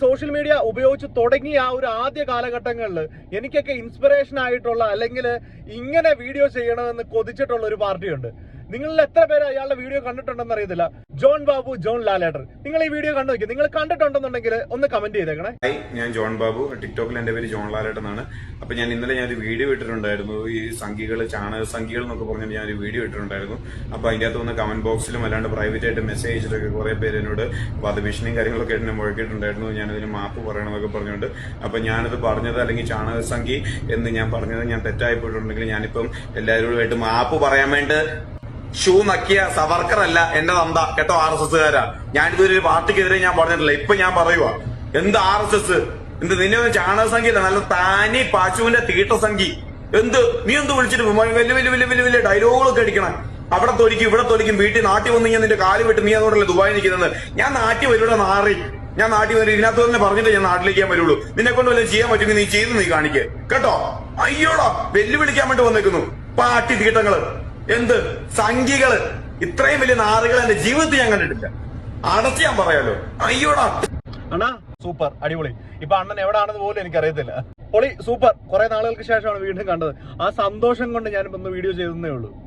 Social media ഉപയോഗിച്ച് തുടങ്ങിയ ആ ഒരു ആദ്യ കാലഘട്ടങ്ങളിൽ എനിക്കൊക്കെ ഇൻസ്പിറേഷൻ ആയിട്ടുള്ള അല്ലെങ്കിൽ ഇങ്ങനെ വീഡിയോ ചെയ്യണമെന്ന് കൊതിച്ചിട്ടുള്ള ഒരു പാർട്ടിയുണ്ട്. നിങ്ങളിൽ എത്ര പേര് അയാളുടെ വീഡിയോ കണ്ടിട്ടുണ്ടെന്ന് അറിയത്തില്ല. ജോൺ ബാബു ജോൺ ലാലേട്ടർ നിങ്ങൾ ഈ വീഡിയോ കണ്ടു നോക്കി നിങ്ങൾ കണ്ടിട്ടുണ്ടെന്നുണ്ടെങ്കിൽ ഒന്ന് കമന്റ് ചെയ്തേക്കണേ. ഞാൻ ജോൺ ബാബു. ടിക്ടോക്കിൽ എന്റെ പേര് ജോൺ ലാലേട്ടൻ എന്നാണ് അപ്പൊ ഞാൻ ഇന്നലെ ഞാൻ ഒരു വീഡിയോ ഇട്ടിട്ടുണ്ടായിരുന്നു. ഈ സംഖ്യകൾ ചാണക സംഖ്യകൾ എന്നൊക്കെ പറഞ്ഞ് ഞാൻ ഒരു വീഡിയോ ഇട്ടിട്ടുണ്ടായിരുന്നു. അപ്പൊ അതിന്റെ അകത്ത് വന്ന് കമന്റ് ബോക്സിലും അല്ലാണ്ട് പ്രൈവറ്റ് ആയിട്ട് മെസ്സേജ് അയച്ചിട്ടൊക്കെ കുറെ പേര് എന്നോട് വധഭീഷണിയും കാര്യങ്ങളൊക്കെ എന്നെ മുഴക്കിയിട്ടുണ്ടായിരുന്നു. ഞാനതിന് മാപ്പ് പറയണമെന്നൊക്കെ പറഞ്ഞുകൊണ്ട്. അപ്പൊ ഞാനത് പറഞ്ഞത് അല്ലെങ്കിൽ ചാണക സംഖ്യ എന്ന് ഞാൻ പറഞ്ഞത് ഞാൻ തെറ്റായി പോയിട്ടുണ്ടെങ്കിൽ ഞാനിപ്പം എല്ലാവരോടുമായിട്ട് മാപ്പ് പറയാൻ വേണ്ടി ഷൂ നക്കിയ സവർക്കർ അല്ല എന്റെ തന്ത കേട്ടോ ആർ എസ് എസ്സുകാരാ. ഞാനിതുവരെ ഒരു പാർട്ടിക്കെതിരെ ഞാൻ പറഞ്ഞിട്ടില്ല. ഇപ്പൊ ഞാൻ പറയുക എന്ത് ആർ എസ് എസ്? എന്ത് നിന്നെ ഒന്ന് ചാണക സംഖ്യയില്ല നല്ല താനി പാച്ചുവിന്റെ തീട്ട സംഖ്യ എന്ത്? നീ എന്ത് വിളിച്ചിട്ട് വലിയ വലിയ വലിയ വലിയ വലിയ ഡയലോഗുകളൊക്കെ അടിക്കണം. അവിടെ തൊലിക്കും ഇവിടെ തൊലിക്കും വീട്ടിൽ നാട്ടിൽ വന്ന് ഞാൻ നിന്റെ കാൽ വിട്ട്. നീ അതുകൊണ്ടല്ലേ ദുബായി നിൽക്കുന്നത്? ഞാൻ നാട്ടിൽ വരൂടെ നാറി. ഞാൻ നാട്ടിൽ വരും. ഇതിനകത്ത് തന്നെ പറഞ്ഞിട്ട് ഞാൻ നാട്ടിലേക്ക് ഞാൻ വരുള്ളൂ. നിന്നെ കൊണ്ട് വല്ലതും ചെയ്യാൻ പറ്റുമെങ്കിൽ നീ ചെയ്ത് നീ കാണിക്കേ. കേട്ടോ? അയ്യോടാ വെല്ലുവിളിക്കാൻ വേണ്ടി വന്നേക്കുന്നു. പാട്ടി തീട്ടങ്ങൾ. എന്ത്? സംഖ്യകൾ ഇത്രയും വലിയ നാറുകൾ എന്റെ ജീവിതത്തിൽ ഞാൻ കണ്ടിട്ടില്ല. അടച്ച് ഞാൻ പറയാലോ. അയ്യോടാ. അണ്ണാ സൂപ്പർ. അടിപൊളി. ഇപ്പൊ അണ്ണൻ എവിടാണെന്ന് പോലും എനിക്കറിയത്തില്ല. പൊളി സൂപ്പർ. കുറെ നാളുകൾക്ക് ശേഷമാണ് വീണ്ടും കണ്ടത്. ആ സന്തോഷം കൊണ്ട് ഞാൻ വീഡിയോ ചെയ്തേ ഉള്ളൂ.